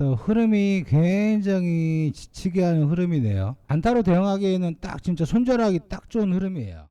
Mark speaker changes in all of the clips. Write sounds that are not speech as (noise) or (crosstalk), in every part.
Speaker 1: 또 흐름이 굉장히 지치게 하는 흐름이네요. 단타로 대응하기에는 딱 진짜 손절하기 딱 좋은 흐름이에요.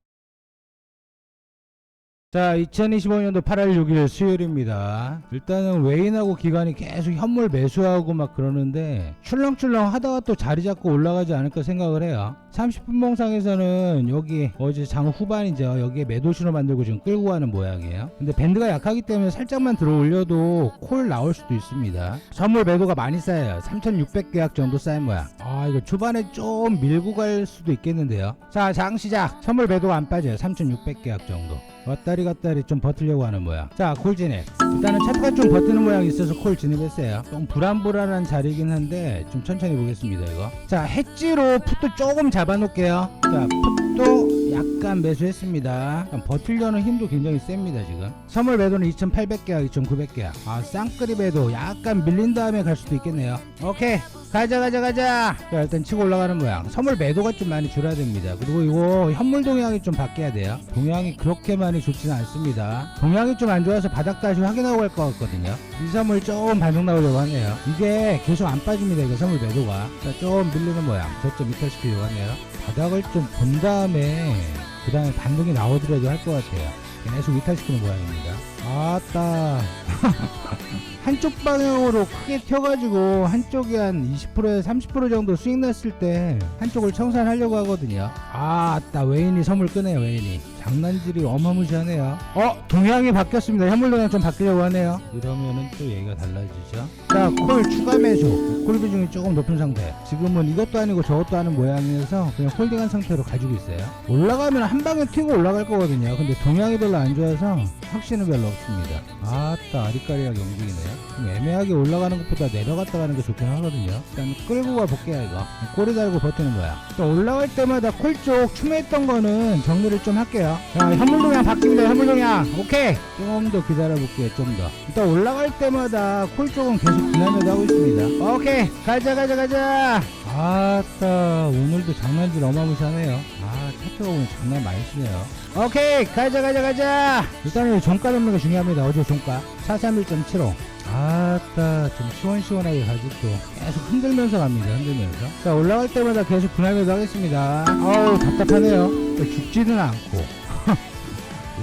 Speaker 1: 자, 2025년도 8월 6일 수요일입니다. 일단은 외인하고 기관이 계속 현물 매수하고 막 그러는데 출렁출렁 하다가 또 자리 잡고 올라가지 않을까 생각을 해요. 30분 봉상에서는 여기 어제 장 후반이죠. 여기에 매도 신호 만들고 지금 끌고 가는 모양이에요. 근데 밴드가 약하기 때문에 살짝만 들어 올려도 콜 나올 수도 있습니다. 선물 매도가 많이 쌓여요. 3,600계약 정도 쌓인 모양. 아, 이거 초반에 좀 밀고 갈 수도 있겠는데요. 자, 장 시작. 선물 매도가 안 빠져요. 3,600계약 정도. 왔다리 갔다리 좀 버티려고 하는 모양. 자, 콜 진입. 일단은 차트가 좀 버티는 모양이 있어서 콜 진입했어요. 좀 불안불안한 자리긴 한데 좀 천천히 보겠습니다, 이거. 자, 해지로 풋도 조금 잡아놓을게요. 자, 풋도 약간 매수했습니다. 버틸려는 힘도 굉장히 셉니다, 지금. 선물 매도는 2,800개야, 2,900개야. 아, 쌍끌이 매도 약간 밀린 다음에 갈 수도 있겠네요. 오케이. 가자 가자 가자. 자 일단 치고 올라가는 모양. 선물 매도가 좀 많이 줄어야 됩니다. 그리고 이거 현물 동향이 좀 바뀌어야 돼요. 동향이 그렇게 많이 좋지는 않습니다. 동향이 좀 안 좋아서 바닥 다시 확인하고 갈 것 같거든요. 이 선물 조금 반등 나오려고 하네요. 이게 계속 안 빠집니다 이거 선물 매도가. 자, 좀 밀리는 모양. 저점 이탈시키려고 하네요. 바닥을 좀 본 다음에 그 다음에 반등이 나오더라도 할 것 같아요. 계속 이탈시키는 모양입니다. 아따 (laughs) 한쪽 방향으로 크게 튀어가지고 한쪽이 한 20%에서 30% 정도 수익 났을 때 한쪽을 청산하려고 하거든요. 아, 아따 외인이 선물 끄네요. 외인이 장난질이 어마무시하네요. 어, 동향이 바뀌었습니다. 현물 동향 좀 바뀌려고 하네요. 이러면은 또 얘기가 달라지죠. 자, 콜 추가 매수. 콜 비중이 조금 높은 상태. 지금은 이것도 아니고 저것도 하는 모양이어서 그냥 홀딩한 상태로 가지고 있어요. 올라가면 한 방에 튀고 올라갈 거거든요. 근데 동향이 별로 안 좋아서 확신은 별로 없습니다. 아따 아리까리하게 움직이네요. 좀 애매하게 올라가는 것보다 내려갔다 가는 게 좋긴 하거든요. 일단 끌고 가 볼게요 이거. 꼬리 달고 버티는 거야. 또 올라갈 때마다 콜 쪽 추매했던 거는 정리를 좀 할게요. 자 현물 동향 바뀝니다. 현물 동향. 오케이. 좀 더 기다려 볼게요. 좀 더. 일단 올라갈 때마다 콜 쪽은 계속 분할매도 하고 있습니다. 오케이. 가자 가자 가자. 아따 오늘도 장난질 어마무시하네요. 아 차트가 오늘 장난 많이 치네요. 오케이 가자 가자 가자. 일단은 종가 잡는 게 중요합니다. 어제 종가 431.75. 아따 좀 시원시원하게 가지고 계속 흔들면서 갑니다 흔들면서 자 올라갈 때마다 계속 분할매도 하겠습니다 아우 답답하네요 또 죽지는 않고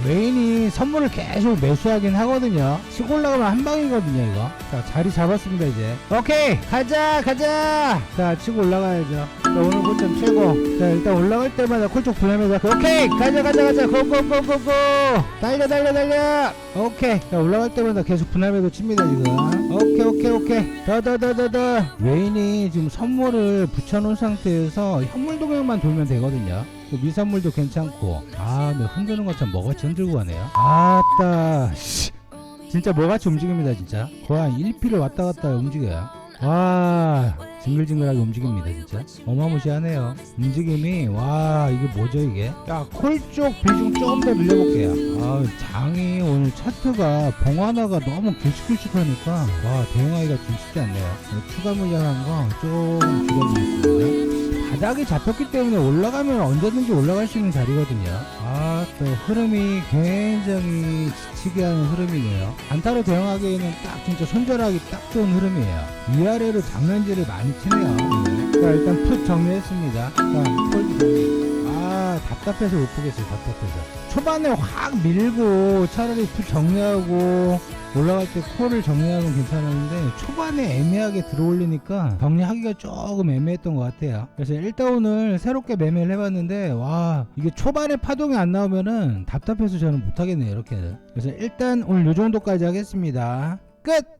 Speaker 1: 외인이 선물을 계속 매수하긴 하거든요. 치고 올라가면 한 방이거든요 이거. 자 자리 잡았습니다 이제. 오케이 가자 가자. 자 치고 올라가야죠. 자 오늘 고점 최고. 자 일단 올라갈 때마다 콜쪽 하고 오케이 가자 가자 가자. 고 고 고 고 고. 달려 달려 달려. 오케이. 자 올라갈 때마다 계속 분할 매도 칩니다 지금 오케이 오케이 오케이. 더더 외인이 지금 선물을 붙여놓은 상태에서 현물 동향만 돌면 되거든요. 또 미선물도 괜찮고. 아 근데 흔드는 것처럼 뭐같이 흔들고 가네요. 아따 씨. 진짜 뭐같이 움직입니다 진짜. 거의 한 1피를 왔다 갔다 움직여요. 와 징글징글하게 움직입니다 진짜. 어마무시하네요. 움직임이 와 이게 뭐죠 이게? 야 콜 쪽 비중 조금 더 늘려볼게요. 아 장이 오늘 차트가 봉하나가 너무 길쭉길쭉하니까 와 대응하기가 좀 쉽지 않네요 추가 물량한 거좀 줄여주겠습니다 바닥이 잡혔기 때문에 올라가면 언제든지 올라갈 수 있는 자리거든요. 아, 또 흐름이 굉장히 지치게 하는 흐름이네요. 안타로 대응하기에는 딱 진짜 손절하기 딱 좋은 흐름이에요. 위아래로 장난질을 많이 치네요. 자, 일단 풋 정리했습니다. 자, 폴드 정리. 아, 답답해서 못 보겠어요, 답답해서. 초반에 확 밀고 차라리 풋 정리하고 올라갈 때 콜을 정리하면 괜찮았는데 초반에 애매하게 들어올리니까 정리하기가 조금 애매했던 것 같아요. 그래서 일단 오늘 새롭게 매매를 해봤는데 와 이게 초반에 파동이 안 나오면은 답답해서 저는 못하겠네요 이렇게는 그래서 일단 오늘 요 정도까지 하겠습니다. 끝